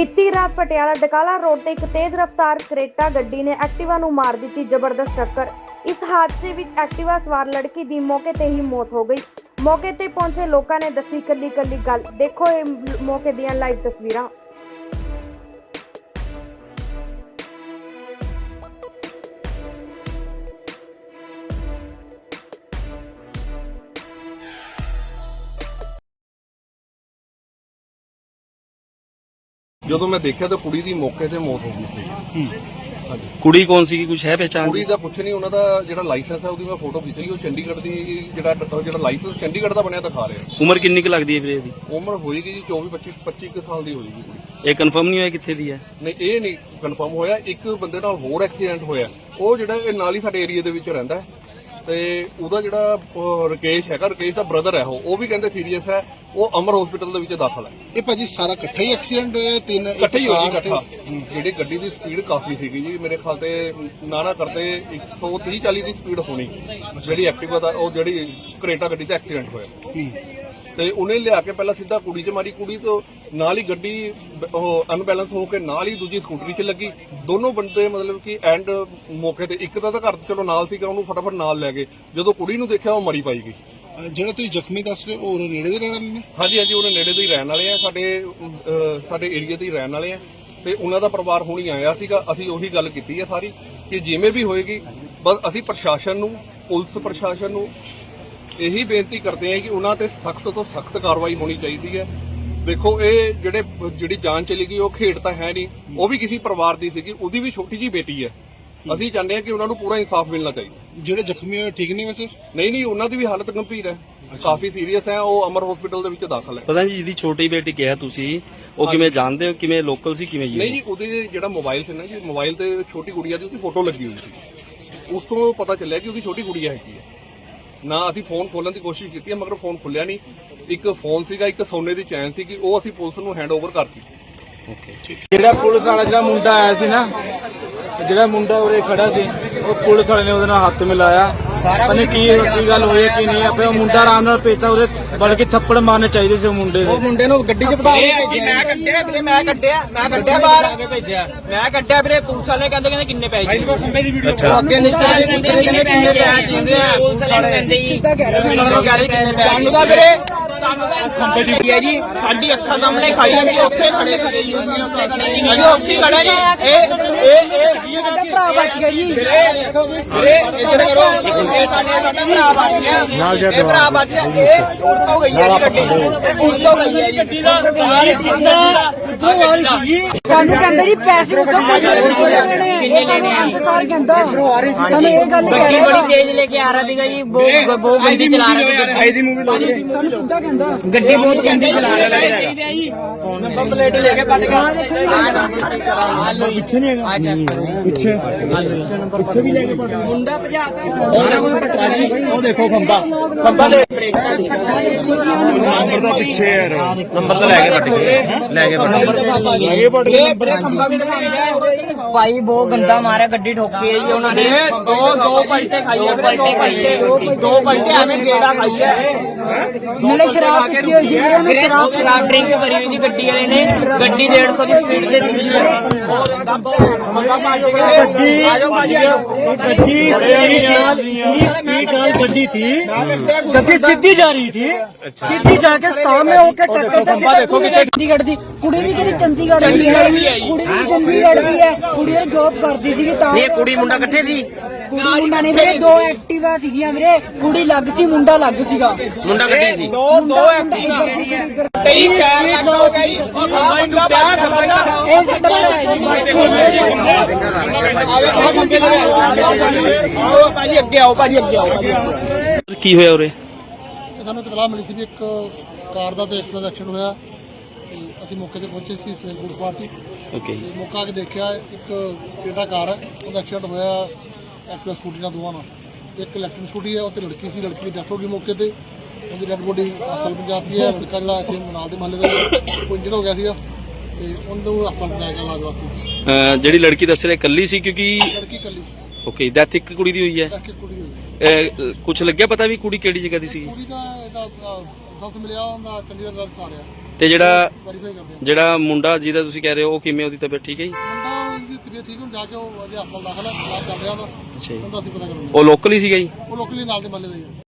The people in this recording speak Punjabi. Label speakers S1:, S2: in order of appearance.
S1: ਬੀਤੀ ਰਾਤ ਪਟਿਆਲਾ ਡਕਾਲਾ ਰੋਡ ਤੇ ਇੱਕ ਤੇਜ਼ ਰਫ਼ਤਾਰ ਕਰੇਟਾ ਗੱਡੀ ਨੇ ਐਕਟਿਵਾ ਨੂੰ ਮਾਰ ਦਿੱਤੀ ਜ਼ਬਰਦਸਤ ਟੱਕਰ। ਇਸ ਹਾਦਸੇ ਵਿੱਚ ਐਕਟਿਵਾ ਸਵਾਰ ਲੜਕੀ ਦੀ ਮੌਕੇ ਤੇ ਹੀ ਮੌਤ ਹੋ ਗਈ। ਮੌਕੇ ਤੇ ਪਹੁੰਚੇ ਲੋਕਾਂ ਨੇ ਦੱਸੀ ਕੱਲੀ ਕੱਲੀ ਗੱਲ। ਦੇਖੋ ਇਹ ਮੌਕੇ ਦੀਆਂ ਲਾਈਵ ਤਸਵੀਰਾਂ।
S2: ਜਦੋਂ ਮੈਂ ਦੇਖਿਆ ਤਾਂ ਕੁੜੀ ਦੀ ਮੌਕੇ ਤੇ ਮੌਤ ਹੋ ਗਈ ਸੀ। ਹਾਂਜੀ।
S3: ਕੁੜੀ ਕੌਣ ਸੀ ਕੁਝ ਹੈ ਪਹਿਚਾਨ
S2: ਕੁੜੀ ਦਾ? ਕੁਛ ਨਹੀਂ ਉਹਨਾਂ ਦਾ ਜਿਹੜਾ ਲਾਇਸੈਂਸ ਹੈ ਉਹਦੀ ਮੈਂ ਫੋਟੋ ਖਿੱਚ ਲਈ ਉਹ ਚੰਡੀਗੜ੍ਹ ਦੀ ਜਿਹੜਾ ਜਿਹੜਾ ਲਾਇਸੈਂਸ ਚੰਡੀਗੜ੍ਹ ਦਾ ਬਣਿਆ ਦਿਖਾ ਰਿਹਾ।
S3: ਉਮਰ ਕਿੰਨੀ ਕੁ ਲੱਗਦੀ ਹੈ ਵੀਰੇ ਇਹਦੀ?
S2: ਉਮਰ ਹੋਏਗੀ ਜੀ 24 25 25 ਕੁ ਸਾਲ ਦੀ ਹੋਏਗੀ ਕੁੜੀ।
S3: ਇਹ ਕਨਫਰਮ ਨਹੀਂ ਹੋਇਆ ਕਿੱਥੇ ਦੀ ਹੈ?
S2: ਨਹੀਂ ਇਹ ਨਹੀਂ ਕਨਫਰਮ ਹੋਇਆ। ਇੱਕ ਬੰਦੇ ਨਾਲ ਹੋਰ ਐਕਸੀਡੈਂਟ ਹੋਇਆ। ਉਹ ਜਿਹੜਾ ਇਹ ਨਾਲ ਹੀ ਸਾਡੇ ਏਰੀਆ ਦੇ ਵਿੱਚ ਰਹਿੰਦਾ ਹੈ। ਤੇ ਉਹਦਾ ਜਿਹੜਾ ਅਹ, ਰਕੇਸ਼ ਹੈਗਾ ਰਕੇਸ਼ ਦਾ ਬ੍ਰਦਰ ਹੈ ਉਹ ਉਹ ਵੀ ਕਹਿੰਦੇ ਸੀਰੀਅਸ ਹੈ ਉਹ ਅਮਰ ਹਸਪੀਟਲ ਦੇ ਵਿੱਚ ਦਾਖਲ ਹੈ।
S4: ਇਹ ਭਾਜੀ ਸਾਰਾ ਇਕੱਠਾ ਹੀ ਐਕਸੀਡੈਂਟ ਹੋਇਆ ਤਿੰਨ ਇੱਕ
S2: ਇਕੱਠੇ ਹੀ ਹੋ ਜੀ
S4: ਕਾਰ ਤੇ-
S2: ਇਕੱਠਾ। ਜਿਹੜੀ ਗੱਡੀ ਦੀ ਸਪੀਡ ਕਾਫੀ ਸੀਗੀ ਜੀ ਮੇਰੇ ਖਿਆਲ ਤੇ ਨਾ ਨਾ ਕਰਦੇ 130 40 ਦੀ ਸਪੀਡ ਹੋਣੀ। ਜਿਹੜੀ ਐਕਟਿਵਾ ਦਾ ਉਹ ਜਿਹੜੀ ਕਰੇਟਾ ਗੱਡੀ ਦਾ ਐਕਸੀਡੈਂਟ ਹੋਇਆ। ਤੇ ਉਹਨੇ ਲਿਆ ਕੇ ਪਹਿਲਾਂ ਸਿੱਧਾ ਕੁੜੀ 'ਚ ਮਾਰੀ। ਕੁੜੀ ਤੋਂ ਨਾਲ ਹੀ ਗੱਡੀ ਉਹ ਅਨਬੈਲੈਂਸ ਹੋ ਕੇ ਨਾਲ ਹੀ ਦੂਜੀ ਸਕੂਟਰੀ 'ਚ ਲੱਗੀ। ਦੋਨੋਂ ਬੰਦੇ ਮਤਲਬ ਕਿ ਐਂਡ ਮੌਕੇ ਤੇ ਇੱਕ ਦਾ ਤਾਂ ਘਰ ਚਲੋ ਨਾਲ ਸੀਗਾ ਉਹਨੂੰ ਫਟਾਫਟ ਨਾਲ ਲੈ ਗਏ। ਜਦੋਂ ਕੁੜੀ ਨੂੰ ਦੇਖਿਆ ਉਹ ਮਰੀ ਪਾਈ ਗਈ।
S4: ਜਿਹੜਾ ਤੁਸੀਂ ਜ਼ਖਮੀ ਦੱਸ ਰਹੇ ਹੋ ਉਹ ਨੇੜੇ ਦੇ ਰਹਿਣ ਵਾਲੇ ਨੇ?
S2: ਹਾਂਜੀ ਹਾਂਜੀ ਉਹਨੇ ਨੇੜੇ ਦੇ ਹੀ ਰਹਿਣ ਵਾਲੇ ਆ। ਸਾਡੇ ਸਾਡੇ ਏਰੀਆ ਦੇ ਹੀ ਰਹਿਣ ਵਾਲੇ ਆ। ਤੇ ਉਹਨਾਂ ਦਾ ਪਰਿਵਾਰ ਹੁਣੀ ਆਇਆ ਸੀਗਾ। ਅਸੀਂ ਉਹੀ ਗੱਲ ਕੀਤੀ ਹੈ ਸਾਰੀ ਕਿ ਜਿਵੇਂ ਵੀ ਹੋਏਗੀ ਬਸ ਅਸੀਂ ਪ੍ਰਸ਼ਾਸਨ ਨੂੰ ਪੁਲਿਸ ਪ੍ਰਸ਼ਾਸਨ ਨੂੰ ਇਹੀ ਬੇਨਤੀ ਕਰਦੇ ਹਾਂ ਕਿ ਉਹਨਾਂ ਤੇ ਸਖਤ ਤੋਂ ਸਖਤ ਕਾਰਵਾਈ ਹੋਣੀ ਚਾਹੀਦੀ ਹੈ। ਦੇਖੋ ਇਹ ਜਿਹੜੇ ਜਿਹੜੀ ਜਾਨ ਚਲੀ ਗਈ ਉਹ ਖੇਡ ਤਾਂ ਹੈ ਨਹੀਂ। ਉਹ ਵੀ ਕਿਸੇ ਪਰਿਵਾਰ ਦੀ ਸੀਗੀ ਉਹਦੀ ਵੀ ਛੋਟੀ ਜੀ ਬੇਟੀ ਹੈ। ਅਸੀਂ ਚਾਹੁੰਦੇ ਹਾਂ ਕਿ ਉਹਨਾਂ ਨੂੰ ਪੂਰਾ ਇਨਸਾਫ ਮਿਲਣਾ ਚਾਹੀਦਾ।
S4: ਜਿਹੜੇ ਜ਼ਖਮੀ ਹੋਏ ਠੀਕ ਨੇ ਵੈਸੇ?
S2: ਨਹੀਂ ਨਹੀਂ ਉਹਨਾਂ ਦੀ ਵੀ ਹਾਲਤ ਗੰਭੀਰ ਹੈ। ਕਾਫੀ ਸੀਰੀਅਸ ਹੈ ਉਹ ਅਮਰ ਹਸਪੀਟਲ ਦੇ ਵਿੱਚ ਦਾਖਲ ਹੈ।
S3: ਪਤਾ ਨਹੀਂ ਜਿਹਦੀ ਛੋਟੀ ਬੇਟੀ ਕਿਹਾ ਤੁਸੀਂ ਉਹ ਕਿਵੇਂ ਜਾਣਦੇ ਹੋ ਕਿਵੇਂ ਲੋਕਲ ਸੀ ਕਿਵੇਂ ਜੀ
S2: ਨਹੀਂ ਜੀ ਉਹਦੇ ਜਿਹੜਾ ਮੋਬਾਈਲ ਸੀ ਨਾ ਜੀ ਮੋਬਾਈਲ ਤੇ ਛੋਟੀ ਗੁੜੀਆ ਦੀ ਉਹਦੀ ਫੋਟੋ ਲੱਗੀ ਹੋਈ ਸੀ। ਉਸ ਤੋਂ ਪਤਾ ਚੱਲਿਆ ਕਿ ਉਹਦੀ ਛੋਟੀ ਗੁੜੀਆ ਹੈਗੀ ਹੈ। ਨਾ ਅਸੀਂ ਫੋਨ ਖੋਲਣ ਦੀ ਕੋਸ਼ਿਸ਼ ਕੀਤੀ ਮਗਰ ਫੋਨ ਖੁੱਲਿਆ ਨਹੀਂ। ਇੱਕ ਫੋਨ ਸੀਗਾ, ਇੱਕ ਸੋਨੇ ਦੀ ਚੈਨ ਸੀ ਕਿ ਉਹ ਅਸੀਂ ਪੁਲਿਸ ਨੂੰ ਹੈਂਡਓਵਰ ਕਰਤੀ।
S5: ਜਿਹੜਾ ਪੁਲਿਸ ਵਾਲਾ, ਜਿਹੜਾ ਮੁੰਡਾ ਆਇਆ ਸੀ ਨਾ, ਜਿਹੜਾ ਮੁੰਡਾ ਉਰੇ ਖੜਾ ਸੀ, ਉਹ ਪੁਲਿਸ ਵਾਲੇ ਨੇ ਉਹਦੇ ਨਾਲ ਹੱਥ ਮਿਲਾਇਆ। ਪਤਾ ਕੀ ਕੀ ਗੱਲ ਹੋਈ ਹੈ ਕੀ ਨਹੀਂ ਆਪੇ ਉਹ ਮੁੰਡਾ ਆਰਾਮ ਨਾਲ ਭੇਜਤਾ ਉਹਦੇ ਬਲਕਿ ਥੱਪੜ ਮਾਰਨੇ ਚਾਹੀਦੇ ਸੀ ਉਹ ਮੁੰਡੇ ਦੇ।
S6: ਮੁੰਡੇ ਨੂੰ ਗੱਡੀ 'ਚ ਬਿਠਾ ਕੇ ਭੇਜਿਆ। ਮੈਂ ਕੱਢਿਆ ਵੀਰੇ ਮੈਂ ਕੱਢਿਆ ਮੈਂ ਕੱਢਿਆ ਬਾਹਰ। ਮੈਂ ਕੱਢਿਆ ਵੀਰੇ ਪੁਲਿਸ ਵਾਲੇ ਕਹਿੰਦੇ ਕਹਿੰਦੇ ਕਿੰਨੇ ਪੈਸੇ ਚਾਹੀਦੇ ਅੱਛਾ। ਅੱਗੇ ਨੀਚੇ ਕਹਿੰਦੇ ਕਿੰਨੇ ਪੈਸੇ ਚਾਹੀਦੇ ਆ ਪੁਲਿਸ ਵਾਲੇ ਕਹਿੰਦੇ ਸਿੱਧਾ ਕਹਿ ਰਹੇ ਸਾਨੂੰ ਕਹਿੰਦੇ ਕਿੰਨੇ ਪੈਸੇ ਸਾਨੂੰ ਤਾਂ ਵੀਰੇ ਖੰਬੇ ਦੀ ਹੈ ਜੀ। ਸਾਡੀ ਅੱਖਾਂ ਸਾਹਮਣੇ ਖਾਈ ਜਾਂਦੀ ਉੱਥੇ ਖੜੇ ਖੜੇ ਜੀ ਉੱਥੇ ਖੜੇ ਜੀ ਅਸੀਂ ਉੱਥੇ ਹੀ ਖੜੇ ਜੀ ਇਹ ਇਹ ਇਹ ਇਹ ਭਰਾ ਬਚ ਗਿਆ ਜੀ। ਵੀਰੇ ਵੀਰੇ ਇੱਧਰ ਕਰੋ। ਇਹ ਸਾਡੇ ਸਾਡਾ ਭਰਾ ਬਚ ਗਿਆ। ਇਹ ਭਰਾ ਬਚ ਗਿਆ। ਇਹ ਉਲਟ ਹੋ ਗਈ ਹੈ ਜੀ ਗੱਡੀ। ਉਲਟ ਹੋ ਗਈ ਹੈ ਜੀ ਗੱਡੀ ਦਾ। ਨਾਲ ਸਿੱਧਾ ਉੱਧਰੋਂ ਵਾਲੀ ਸੀ।
S7: ਸਾਨੂੰ ਕਹਿੰਦੇ ਜੀ ਪੈਸੇ ਉੱਥੋਂ ਕਿੰਨੇ ਲੈਣੇ ਆ? ਸਾਰ ਕਹਿੰਦਾ। ਸਾਨੂੰ ਇਹ ਗੱਲ ਰਿਹਾ
S8: ਬੜੀ ਤੇਜ਼ ਲੈ ਕੇ ਆ ਰਿਹਾ ਸੀਗਾ ਜੀ। ਬਹੁਤ ਬਹੁਤ ਗੰਦੀ ਚਲਾ ਰਿਹਾ ਸੀ
S5: ਆਈ ਦੀ ਮੂਵੀ ਲਾਈ
S7: ਸਾਨੂੰ ਸਿੱਧਾ ਕਹਿੰਦਾ।
S8: ਗੱਡੀ ਬਹੁਤ ਗੰਦੀ ਚਲਾ ਰਿਹਾ ਸੀ
S6: ਨੰਬਰ ਪਲੇਟ ਲੈ ਕੇ ਭੱਜ ਗਿਆ।
S7: ਮੁੰਡਾ ਭਜਾਤਾ
S6: ਉਹ ਦੇਖੋ ਖੰਭਾ। ਖੰਭਾ। ਦੇ।
S8: ਭਾਈ ਬਹੁਤ ਗੰਦਾ ਮਾਰਿਆ ਗੱਡੀ ਠੋਕੀ ਹੈ ਜੀ ਉਹਨਾਂ ਨੇ।
S6: ਦੋ ਦੋ ਪਲਟੇ ਖਾਈ ਆ ਪਲਟੇ। ਦੋ ਪਲਟੇ। ਐਵੇਂ ਗੇੜਾ ਖਾਈ ਆ।
S7: ਨਾਲੇ ਸ਼ਰਾਬ ਪੀਤੀ ਹੋਈ ਸੀ ਵੀਰੇ ਉਹਨੇ
S8: ਵੀਰੇ ਸ਼ਰਾਬ ਡਰਿੰਕ ਕਰੀ ਹੋਈ ਸੀ ਗੱਡੀ ਵਾਲੇ ਨੇ। ਗੱਡੀ 150 ਦੀ ਸਪੀਡ ਤੇ ਦਿੱਤੀ
S6: ਭੱਜ ਗਏ ਆਜੋ ਭਾਜੀ ਆਜੋ
S5: ਗੱਡੀ ਸਪੀਡ ਨਾਲ 30 स्पीड ਨਾਲ ਗੱਡੀ थी ਗੱਡੀ ਸਿੱਧੀ ਜਾ ਰਹੀ थी ਸਿੱਧੀ ਜਾ ਕੇ ਸਾਹਮਣੇ ਹੋਕੇ ਟੱਕਰ ਤੇ ਸਿੱਧਾ ਦੇਖੋ ਕਿਤੇ
S7: ਚੰਡੀਗੜ੍ਹ ਦੀ ਕੁੜੀ ਵੀ ਕਿਹਦੀ ਚੰਡੀਗੜ੍ਹ ਦੀ ਹੈ ਕੁੜੀ ਵੀ ਚੰਡੀਗੜ੍ਹ ਦੀ ਹੈ ਕੁੜੀ ਇਹ ਜੌਬ ਕਰਦੀ ਸੀਗੀ ਤਾਂ ਇਹ ਕੁੜੀ ਮੁੰਡਾ ਇਕੱਠੇ ਸੀ ਕੁੜੀ ਮੁੰਡਾ ਨਹੀਂ ਵੀਰੇ ਦੋ ਐਕਟਿਵਾ ਸੀਗੀਆਂ ਵੀਰੇ। ਕੁੜੀ ਲੱਗ ਸੀ ਮੁੰਡਾ ਲੱਗ ਸੀਗਾ।
S6: ਮੁੰਡਾ ਗੱਡੀ ਸੀ। ਦੋ ਦੋ
S7: ਇੱਧਰ ਦੀ ਕੁੜੀ ਇੱਧਰ
S6: ਤੇਰੀ ਪੈਰ ਲੱਗ ਹੋ ਗਈ ਉਹ ਖੰਭਾ ਹੀ ਡੁੱਬਿਆ ਖੰਭਾ
S7: ਇਹ ਸਾਡਾ ਭਰਾ ਜੀ
S6: ਆਓ ਭਾਜੀ ਅੱਗੇ ਆਓ ਭਾਜੀ ਅੱਗੇ ਆਓ।
S3: ਕੀ ਹੋਇਆ ਉਰੇ?
S4: ਸਾਨੂੰ ਇਤਲਾਹ ਮਿਲੀ ਸੀ ਵੀ ਇੱਕ ਕਾਰ ਦਾ ਤੇ ਐਕਸੀਡੈਂਟ ਐਕਸੀਡੈਂਟ ਹੋਇਆ। ਤੇ ਅਸੀਂ ਮੌਕੇ ਤੇ ਪਹੁੰਚੇ ਸੀ ਸੇਲ ਗੁੱਡ ਪਾਰਟੀ।
S3: ਓਕੇ।
S4: ਮੌਕਾ ਕੇ ਦੇਖਿਆ ਇੱਕ ਕਿਹੜਾ ਕਾਰ ਹੈ ਉਹਦਾ ਐਕਸੀਡੈਂਟ ਹੋਇਆ ਐਕਟਿਵਾ ਸਕੂਟੀ ਨਾਲ ਦੋਵਾਂ ਨਾਲ। ਇੱਕ ਇਲੈਕਟ੍ਰਿਕ ਸਕੂਟੀ ਹੈ ਉਹ ਤੇ ਲੜਕੀ ਸੀ ਲੜਕੀ ਦੀ ਡੈਥ ਹੋ ਗਈ ਮੌਕੇ ਤੇ। ਉਹਦੀ ਡੈਡ ਬੋਡੀ ਹਸਪਤਾਲ ਪਹੁੰਚਾਤੀ ਹੈ ਲੜਕਾ ਜਿਹੜਾ ਇੱਥੇ ਨਾਲ ਦੇ ਮਹੱਲੇ ਦਾ ਇੰਜਰ ਹੋ ਗਿਆ ਸੀਗਾ ਤੇ ਉਹਨੂੰ ਹਸਪਤਾਲ ਪਹੁੰਚਾਇਆ ਗਿਆ ਇਲਾਜ ਵਾਸਤੇ।
S3: ਅਹ ਜਿਹੜੀ ਲੜਕੀ ਦੱਸ ਰਿਹਾ ਇਕੱਲੀ ਸੀ ਕਿਉਂਕਿ
S4: ਲੜਕੀ ਕੱਲੀ ਸੀ।
S3: ਓਕੇ ਡੈਥ ਇੱਕ ਕੁੜੀ ਦੀ ਹੋਈ ਹੈ।
S4: ਇੱਕ ਕੁੜੀ ਹੋਈ
S3: ਕੁਝ ਲੱਗਿਆ ਪਤਾ ਵੀ ਕੁੜੀ ਕਿਹੜੀ ਜਗ੍ਹਾ ਦੀ ਸੀ
S4: ਕੁੜੀ ਦਾ ਇਹਦਾ ਸੱਸ ਮਿਲਿਆ ਉਹਦਾ ਚੰਡੀਗੜ੍ਹ ਦਾ ਆ ਰਿਹਾ।
S3: ਤੇ ਜਿਹੜਾ
S4: ਵੈਰੀਫਾਈ ਕਰਦੇ ਆ।
S3: ਜਿਹੜਾ ਮੁੰਡਾ ਜਿਹਦਾ ਤੁਸੀਂ ਕਹਿ ਰਹੇ ਹੋ ਉਹ ਕਿਵੇਂ ਉਹਦੀ ਤਬੀਅਤ ਠੀਕ ਹੈ ਜੀ?
S4: ਤਬੀਅਤ ਠੀਕ ਹੁਣ ਜਾ ਕੇ ਉਹ ਅਜੇ ਹਸਪਤਾਲ ਦਾਖਲ ਹੈ ਇਲਾਜ ਚੱਲ ਰਿਹਾ ਉਹਦਾ
S3: ਅੱਛਾ ਜੀ।
S4: ਉਹਦਾ ਅਸੀਂ ਪਤਾ ਕਰਾਂਗੇ।
S3: ਉਹ ਲੋਕਲ ਹੀ ਸੀਗਾ ਜੀ?
S4: ਉਹ ਲੋਕਲੀ ਨਾਲ ਦੇ ਮੱਲੇ ਦਾ ਹੀ ਹੈ